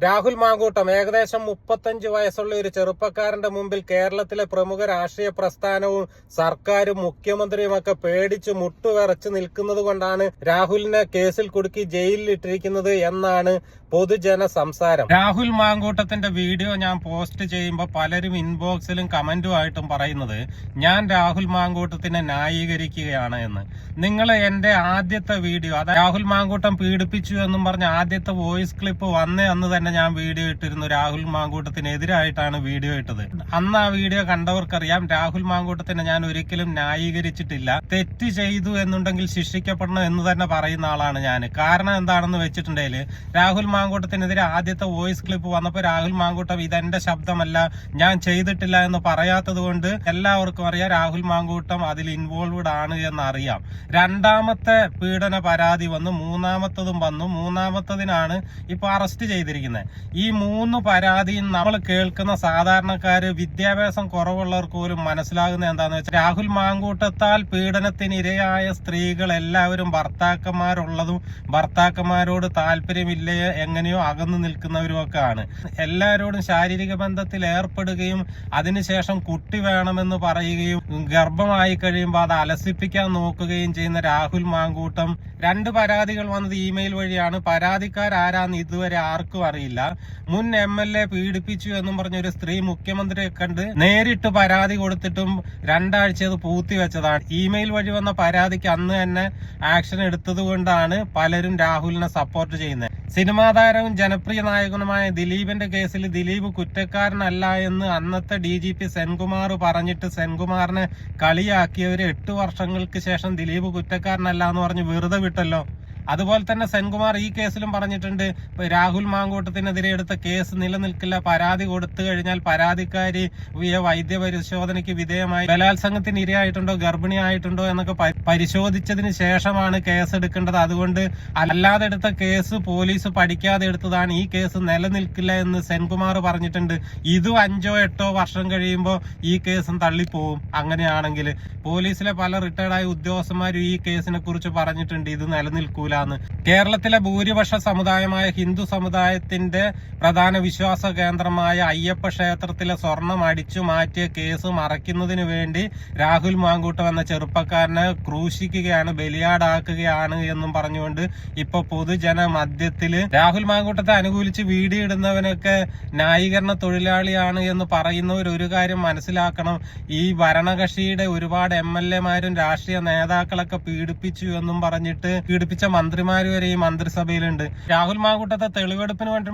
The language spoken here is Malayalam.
രാഹുൽ മാങ്കൂട്ടം ഏകദേശം മുപ്പത്തഞ്ച് വയസ്സുള്ള ഒരു ചെറുപ്പക്കാരന്റെ മുമ്പിൽ കേരളത്തിലെ പ്രമുഖ രാഷ്ട്രീയ പ്രസ്ഥാനവും സർക്കാരും മുഖ്യമന്ത്രിയുമൊക്കെ പേടിച്ച് മുട്ടുവിറച്ച് നിൽക്കുന്നത് കൊണ്ടാണ് രാഹുലിനെ കേസിൽ കുടുക്കി ജയിലിൽ ഇട്ടിരിക്കുന്നത് എന്നാണ് പൊതുജന സംസാരം. രാഹുൽ മാങ്കൂട്ടത്തിന്റെ വീഡിയോ ഞാൻ പോസ്റ്റ് ചെയ്യുമ്പോൾ പലരും ഇൻബോക്സിലും കമന്റുമായിട്ടും പറയുന്നത് ഞാൻ രാഹുൽ മാങ്കൂട്ടത്തിനെ ന്യായീകരിക്കുകയാണ് എന്ന്. നിങ്ങൾ എന്റെ ആദ്യത്തെ വീഡിയോ അത് രാഹുൽ മാങ്കൂട്ടം പീഡിപ്പിച്ചു എന്നും പറഞ്ഞ ആദ്യത്തെ വോയിസ് ക്ലിപ്പ് വന്നേ അന്ന് തന്നെ ഞാൻ വീഡിയോ ഇട്ടിരുന്നു. രാഹുൽ മാങ്കൂട്ടത്തിനെതിരായിട്ടാണ് വീഡിയോ ഇട്ടത്. അന്ന് ആ വീഡിയോ കണ്ടവർക്കറിയാം രാഹുൽ മാങ്കൂട്ടത്തിനെ ഞാൻ ഒരിക്കലും ന്യായീകരിച്ചിട്ടില്ല. തെറ്റ് ചെയ്തു എന്നുണ്ടെങ്കിൽ ശിക്ഷിക്കപ്പെടണം എന്ന് തന്നെ പറയുന്ന ആളാണ് ഞാൻ കാരണം എന്താണെന്ന് വെച്ചിട്ടുണ്ടെങ്കിൽ രാഹുൽ മാങ്കൂട്ടത്തിനെതിരെ ആദ്യത്തെ വോയിസ് ക്ലിപ്പ് വന്നപ്പോൾ രാഹുൽ മാങ്കൂട്ടം ഇതെന്റെ ശബ്ദമല്ല ഞാൻ ചെയ്തിട്ടില്ല എന്ന് പറയാത്തത് കൊണ്ട് എല്ലാവർക്കും അറിയാം രാഹുൽ മാങ്കൂട്ടം അതിൽ ഇൻവോൾവ്ഡ് ആണ് എന്നറിയാം. രണ്ടാമത്തെ പീഡന പരാതി വന്നു മൂന്നാമത്തതും വന്നു മൂന്നാമത്തതിനാണ് ഇപ്പൊ അറസ്റ്റ് ചെയ്തിരിക്കുന്നത് ഈ മൂന്ന് പരാതിയും നമ്മൾ കേൾക്കുന്ന സാധാരണക്കാര് വിദ്യാഭ്യാസം കുറവുള്ളവർക്ക് പോലും മനസ്സിലാകുന്ന എന്താന്ന് വെച്ചാൽ രാഹുൽ മാങ്കൂട്ടത്താൽ പീഡനത്തിന് ഇരയായ സ്ത്രീകൾ എല്ലാവരും ഭർത്താക്കന്മാരുള്ളതും ഭർത്താക്കന്മാരോട് താല്പര്യമില്ല എങ്ങനെയോ അകന്നു നിൽക്കുന്നവരും ഒക്കെ ആണ് എല്ലാവരോടും ശാരീരിക ബന്ധത്തിൽ ഏർപ്പെടുകയും അതിനുശേഷം കുട്ടി വേണമെന്ന് പറയുകയും ഗർഭമായി കഴിയുമ്പോൾ അത് അലസിപ്പിക്കാൻ നോക്കുകയും ചെയ്യുന്ന രാഹുൽ മാങ്കൂട്ടം. രണ്ട് പരാതികൾ വന്നത് ഇമെയിൽ വഴിയാണ്. പരാതിക്കാരാരാന്ന് ഇതുവരെ ആർക്കും അറിയില്ല. മുൻ എം എൽ എ പീഡിപ്പിച്ചു എന്നും പറഞ്ഞ ഒരു സ്ത്രീ മുഖ്യമന്ത്രിയെ കണ്ട് നേരിട്ട് പരാതി കൊടുത്തിട്ടും രണ്ടാഴ്ച അത് പൂത്തി വെച്ചതാണ്. ഇമെയിൽ വഴി വന്ന പരാതിക്ക് അന്ന് തന്നെ ആക്ഷൻ എടുത്തത് കൊണ്ടാണ് പലരും രാഹുലിനെ സപ്പോർട്ട് ചെയ്യുന്നത്. സിനിമാ താരവും ജനപ്രിയ നായകനുമായ ദിലീപിന്റെ കേസിൽ ദിലീപ് കുറ്റക്കാരനല്ല എന്ന് അന്നത്തെ ഡി ജി പി സെൻകുമാർ പറഞ്ഞിട്ട് സെൻകുമാറിനെ കളിയാക്കിയവർ എട്ട് വർഷങ്ങൾക്ക് ശേഷം ദിലീപ് കുറ്റക്കാരനല്ല എന്ന് പറഞ്ഞ് വെറുതെ വിട്ടല്ലോ. അതുപോലെ തന്നെ സെൻകുമാർ ഈ കേസിലും പറഞ്ഞിട്ടുണ്ട് രാഹുൽ മാങ്കൂട്ടത്തിനെതിരെ എടുത്ത കേസ് നിലനിൽക്കില്ല പരാതി കൊടുത്തു കഴിഞ്ഞാൽ പരാതിക്കാരി വൈദ്യ പരിശോധനയ്ക്ക് വിധേയമായി. ബലാത്സംഗത്തിന് ഇരയായിട്ടുണ്ടോ ഗർഭിണിയായിട്ടുണ്ടോ എന്നൊക്കെ പ- പരിശോധിച്ചതിന് ശേഷമാണ് കേസ് എടുക്കേണ്ടത്. അതുകൊണ്ട് അല്ലാതെ എടുത്ത കേസ് പോലീസ് പഠിക്കാതെ എടുത്തതാണ് ഈ കേസ് നിലനിൽക്കില്ല എന്ന് സെൻകുമാർ പറഞ്ഞിട്ടുണ്ട്. ഇതും അഞ്ചോ എട്ടോ വർഷം കഴിയുമ്പോൾ ഈ കേസും തള്ളിപ്പോവും. അങ്ങനെയാണെങ്കിൽ പോലീസിലെ പല റിട്ടയർഡായ ഉദ്യോഗസ്ഥന്മാരും ഈ കേസിനെ കുറിച്ച് പറഞ്ഞിട്ടുണ്ട്. ഇത് നിലനിൽക്കൂലെന്ന് കേരളത്തിലെ ഭൂരിപക്ഷ സമുദായമായ ഹിന്ദു സമുദായത്തിന്റെ പ്രധാന വിശ്വാസ കേന്ദ്രമായ അയ്യപ്പ ക്ഷേത്രത്തിലെ സ്വർണം അടിച്ചു മാറ്റിയ കേസ് മറയ്ക്കുന്നതിന് വേണ്ടി രാഹുൽ മാങ്കൂട്ടം എന്ന ചെറുപ്പക്കാരനെ ക്രൂശിക്കുകയാണ് ബലിയാടാക്കുകയാണ് എന്നും പറഞ്ഞുകൊണ്ട് ഇപ്പൊ പൊതുജന മധ്യത്തിൽ രാഹുൽ മാങ്കൂട്ടത്തെ അനുകൂലിച്ച് വീഡിയോ ഇടുന്നവനൊക്കെ ന്യായീകരണ തൊഴിലാളിയാണ് എന്ന് പറയുന്നവർ ഒരു കാര്യം മനസ്സിലാക്കണം. ഈ ഭരണകക്ഷിയുടെ ഒരുപാട് എം എൽ എമാരും രാഷ്ട്രീയ നേതാക്കളൊക്കെ പീഡിപ്പിച്ചു എന്നും പറഞ്ഞിട്ട് പീഡിപ്പിച്ച മന്ത്രിമാര് വരെ ഈ മന്ത്രിസഭയിലുണ്ട്. രാഹുൽ മാങ്കൂട്ടത്തെ തെളിവെടുപ്പിന് വേണ്ടി